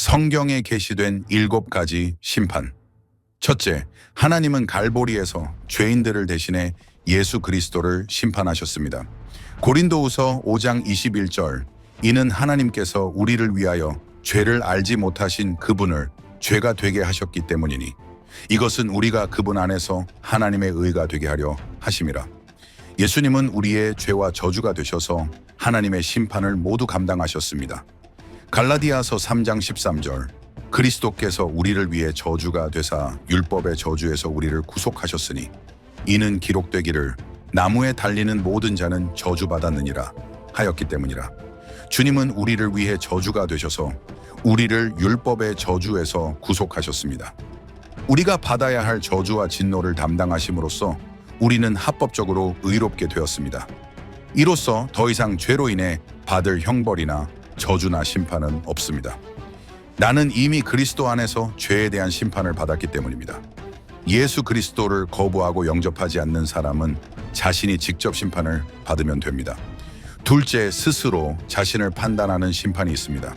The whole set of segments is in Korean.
성경에 게시된 일곱 가지 심판. 첫째, 하나님은 갈보리에서 죄인들을 대신해 예수 그리스도를 심판하셨습니다. 고린도후서 5장 21절 이는 하나님께서 우리를 위하여 죄를 알지 못하신 그분을 죄가 되게 하셨기 때문이니 이것은 우리가 그분 안에서 하나님의 의가 되게 하려 하심이라. 예수님은 우리의 죄와 저주가 되셔서 하나님의 심판을 모두 감당하셨습니다. 갈라디아서 3장 13절 그리스도께서 우리를 위해 저주가 되사 율법의 저주에서 우리를 구속하셨으니 이는 기록되기를 나무에 달리는 모든 자는 저주받았느니라 하였기 때문이라 주님은 우리를 위해 저주가 되셔서 우리를 율법의 저주에서 구속하셨습니다. 우리가 받아야 할 저주와 진노를 담당하심으로써 우리는 합법적으로 의롭게 되었습니다. 이로써 더 이상 죄로 인해 받을 형벌이나 저주나 심판은 없습니다. 나는 이미 그리스도 안에서 죄에 대한 심판을 받았기 때문입니다. 예수 그리스도를 거부하고 영접하지 않는 사람은 자신이 직접 심판을 받으면 됩니다. 둘째, 스스로 자신을 판단하는 심판이 있습니다.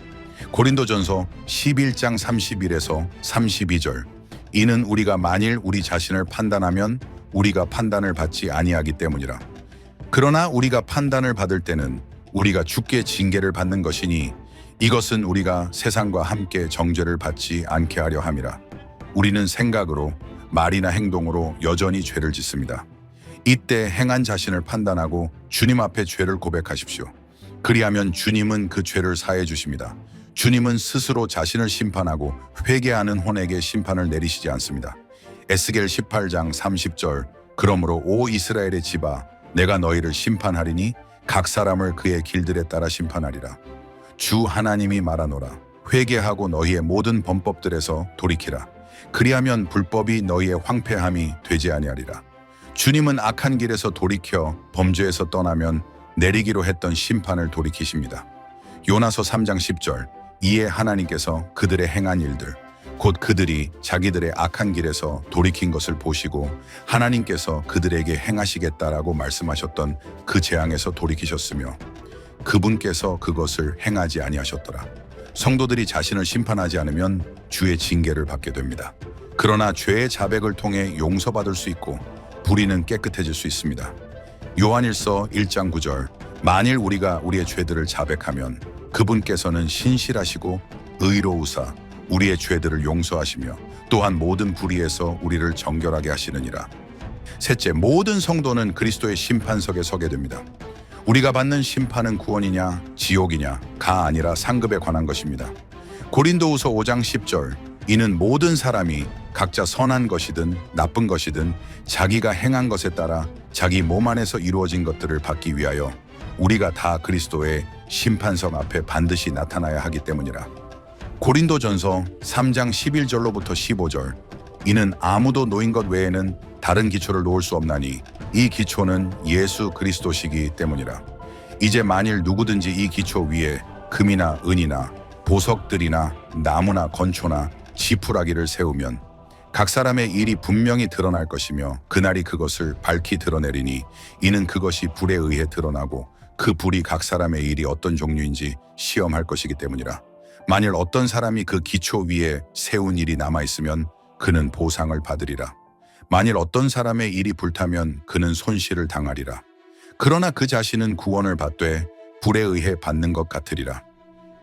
고린도전서 11장 31에서 32절 이는 우리가 만일 우리 자신을 판단하면 우리가 판단을 받지 아니하기 때문이라. 그러나 우리가 판단을 받을 때는 우리가 죽게 징계를 받는 것이니 이것은 우리가 세상과 함께 정죄를 받지 않게 하려 함이라. 우리는 생각으로 말이나 행동으로 여전히 죄를 짓습니다. 이때 행한 자신을 판단하고 주님 앞에 죄를 고백하십시오. 그리하면 주님은 그 죄를 사해 주십니다. 주님은 스스로 자신을 심판하고 회개하는 혼에게 심판을 내리시지 않습니다. 에스겔 18장 30절 그러므로 오 이스라엘의 집아 내가 너희를 심판하리니 각 사람을 그의 길들에 따라 심판하리라. 주 하나님이 말하노라. 회개하고 너희의 모든 범법들에서 돌이키라. 그리하면 불법이 너희의 황폐함이 되지 아니하리라. 주님은 악한 길에서 돌이켜 범죄에서 떠나면 내리기로 했던 심판을 돌이키십니다. 요나서 3장 10절 이에 하나님께서 그들의 행한 일들 곧 그들이 자기들의 악한 길에서 돌이킨 것을 보시고 하나님께서 그들에게 행하시겠다라고 말씀하셨던 그 재앙에서 돌이키셨으며 그분께서 그것을 행하지 아니하셨더라. 성도들이 자신을 심판하지 않으면 주의 징계를 받게 됩니다. 그러나 죄의 자백을 통해 용서받을 수 있고 불의는 깨끗해질 수 있습니다. 요한일서 1장 9절 만일 우리가 우리의 죄들을 자백하면 그분께서는 신실하시고 의로우사 우리의 죄들을 용서하시며 또한 모든 불의에서 우리를 정결하게 하시느니라. 셋째, 모든 성도는 그리스도의 심판석에 서게 됩니다. 우리가 받는 심판은 구원이냐 지옥이냐 가 아니라 상급에 관한 것입니다. 고린도후서 5장 10절 이는 모든 사람이 각자 선한 것이든 나쁜 것이든 자기가 행한 것에 따라 자기 몸 안에서 이루어진 것들을 받기 위하여 우리가 다 그리스도의 심판석 앞에 반드시 나타나야 하기 때문이라. 고린도전서 3장 11절로부터 15절 이는 아무도 놓인 것 외에는 다른 기초를 놓을 수 없나니 이 기초는 예수 그리스도시기 때문이라. 이제 만일 누구든지 이 기초 위에 금이나 은이나 보석들이나 나무나 건초나 지푸라기를 세우면 각 사람의 일이 분명히 드러날 것이며 그날이 그것을 밝히 드러내리니 이는 그것이 불에 의해 드러나고 그 불이 각 사람의 일이 어떤 종류인지 시험할 것이기 때문이라. 만일 어떤 사람이 그 기초 위에 세운 일이 남아 있으면 그는 보상을 받으리라. 만일 어떤 사람의 일이 불타면 그는 손실을 당하리라. 그러나 그 자신은 구원을 받되 불에 의해 받는 것 같으리라.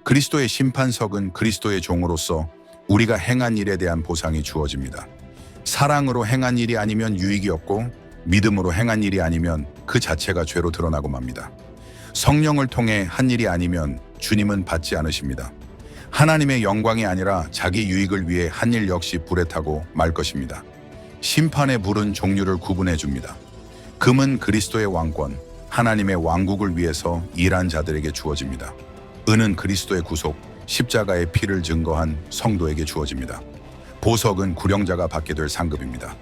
그리스도의 심판석은 그리스도의 종으로서 우리가 행한 일에 대한 보상이 주어집니다. 사랑으로 행한 일이 아니면 유익이 없고 믿음으로 행한 일이 아니면 그 자체가 죄로 드러나고 맙니다. 성령을 통해 한 일이 아니면 주님은 받지 않으십니다. 하나님의 영광이 아니라 자기 유익을 위해 한 일 역시 불에 타고 말 것입니다. 심판의 불은 종류를 구분해 줍니다. 금은 그리스도의 왕권, 하나님의 왕국을 위해서 일한 자들에게 주어집니다. 은은 그리스도의 구속, 십자가의 피를 증거한 성도에게 주어집니다. 보석은 구령자가 받게 될 상급입니다.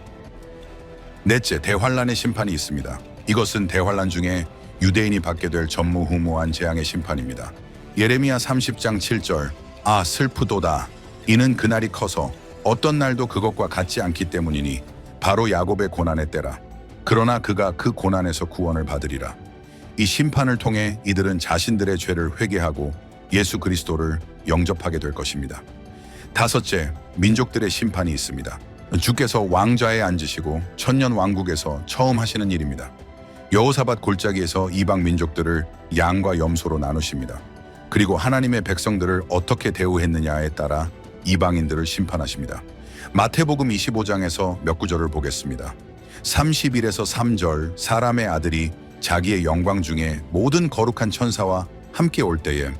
넷째, 대환란의 심판이 있습니다. 이것은 대환란 중에 유대인이 받게 될 전무후무한 재앙의 심판입니다. 예레미야 30장 7절 아 슬프도다 이는 그날이 커서 어떤 날도 그것과 같지 않기 때문이니 바로 야곱의 고난의 때라 그러나 그가 그 고난에서 구원을 받으리라 이 심판을 통해 이들은 자신들의 죄를 회개하고 예수 그리스도를 영접하게 될 것입니다. 다섯째, 민족들의 심판이 있습니다. 주께서 왕좌에 앉으시고 천년 왕국에서 처음 하시는 일입니다. 여호사밧 골짜기에서 이방 민족들을 양과 염소로 나누십니다. 그리고 하나님의 백성들을 어떻게 대우했느냐에 따라 이방인들을 심판하십니다. 마태복음 25장에서 몇 구절을 보겠습니다. 31에서 3절 사람의 아들이 자기의 영광 중에 모든 거룩한 천사와 함께 올 때에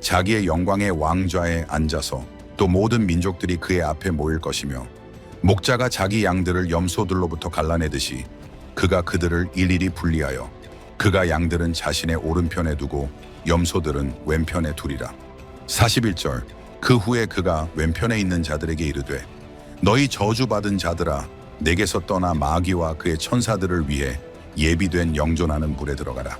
자기의 영광의 왕좌에 앉아서 또 모든 민족들이 그의 앞에 모일 것이며 목자가 자기 양들을 염소들로부터 갈라내듯이 그가 그들을 일일이 분리하여 그가 양들은 자신의 오른편에 두고 염소들은 왼편에 두리라. 41절 그 후에 그가 왼편에 있는 자들에게 이르되 너희 저주받은 자들아 내게서 떠나 마귀와 그의 천사들을 위해 예비된 영존하는 불에 들어가라.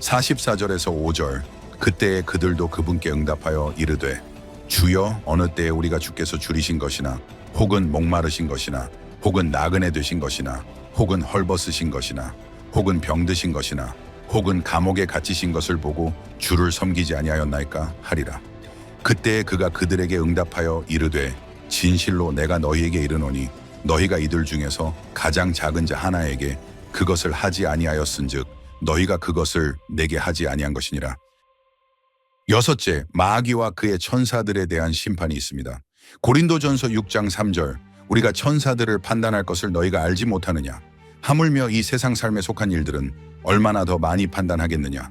44절에서 5절 그때에 그들도 그분께 응답하여 이르되 주여 어느 때에 우리가 주께서 줄이신 것이나 혹은 목마르신 것이나 혹은 나그네 되신 것이나 혹은 헐벗으신 것이나 혹은 병드신 것이나 혹은 감옥에 갇히신 것을 보고 주를 섬기지 아니하였나이까 하리라. 그때에 그가 그들에게 응답하여 이르되 진실로 내가 너희에게 이르노니 너희가 이들 중에서 가장 작은 자 하나에게 그것을 하지 아니하였은즉 너희가 그것을 내게 하지 아니한 것이니라. 여섯째, 마귀와 그의 천사들에 대한 심판이 있습니다. 고린도전서 6장 3절 우리가 천사들을 판단할 것을 너희가 알지 못하느냐 하물며 이 세상 삶에 속한 일들은 얼마나 더 많이 판단하겠느냐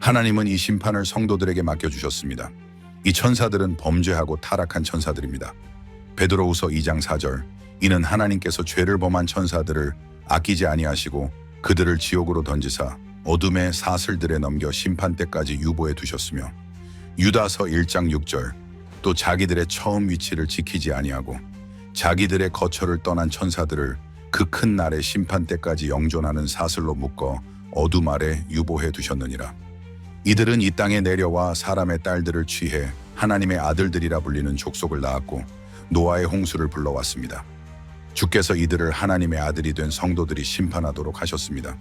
하나님은 이 심판을 성도들에게 맡겨주셨습니다. 이 천사들은 범죄하고 타락한 천사들입니다. 베드로후서 2장 4절 이는 하나님께서 죄를 범한 천사들을 아끼지 아니하시고 그들을 지옥으로 던지사 어둠의 사슬들에 넘겨 심판 때까지 유보해 두셨으며 유다서 1장 6절 또 자기들의 처음 위치를 지키지 아니하고 자기들의 거처를 떠난 천사들을 그 큰 날의 심판 때까지 영존하는 사슬로 묶어 어둠 아래 유보해 두셨느니라. 이들은 이 땅에 내려와 사람의 딸들을 취해 하나님의 아들들이라 불리는 족속을 낳았고 노아의 홍수를 불러왔습니다. 주께서 이들을 하나님의 아들이 된 성도들이 심판하도록 하셨습니다.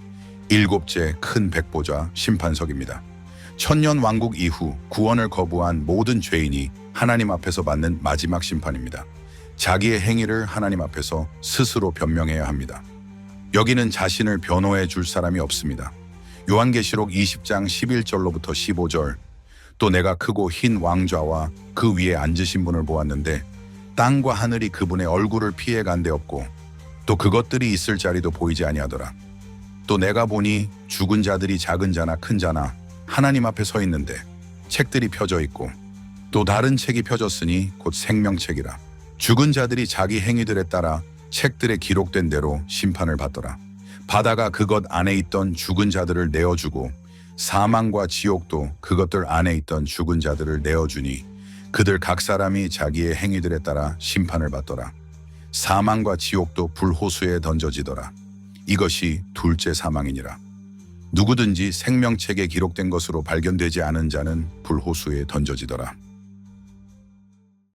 일곱째 큰 백보자 심판석입니다. 천년 왕국 이후 구원을 거부한 모든 죄인이 하나님 앞에서 받는 마지막 심판입니다. 자기의 행위를 하나님 앞에서 스스로 변명해야 합니다. 여기는 자신을 변호해 줄 사람이 없습니다. 요한계시록 20장 11절로부터 15절 또 내가 크고 흰 왕좌와 그 위에 앉으신 분을 보았는데 땅과 하늘이 그분의 얼굴을 피해 간데 없고 또 그것들이 있을 자리도 보이지 아니하더라. 또 내가 보니 죽은 자들이 작은 자나 큰 자나 하나님 앞에 서 있는데 책들이 펴져 있고 또 다른 책이 펴졌으니 곧 생명책이라. 죽은 자들이 자기 행위들에 따라 책들에 기록된 대로 심판을 받더라. 바다가 그것 안에 있던 죽은 자들을 내어주고 사망과 지옥도 그것들 안에 있던 죽은 자들을 내어주니 그들 각 사람이 자기의 행위들에 따라 심판을 받더라. 사망과 지옥도 불호수에 던져지더라. 이것이 둘째 사망이니라. 누구든지 생명책에 기록된 것으로 발견되지 않은 자는 불호수에 던져지더라.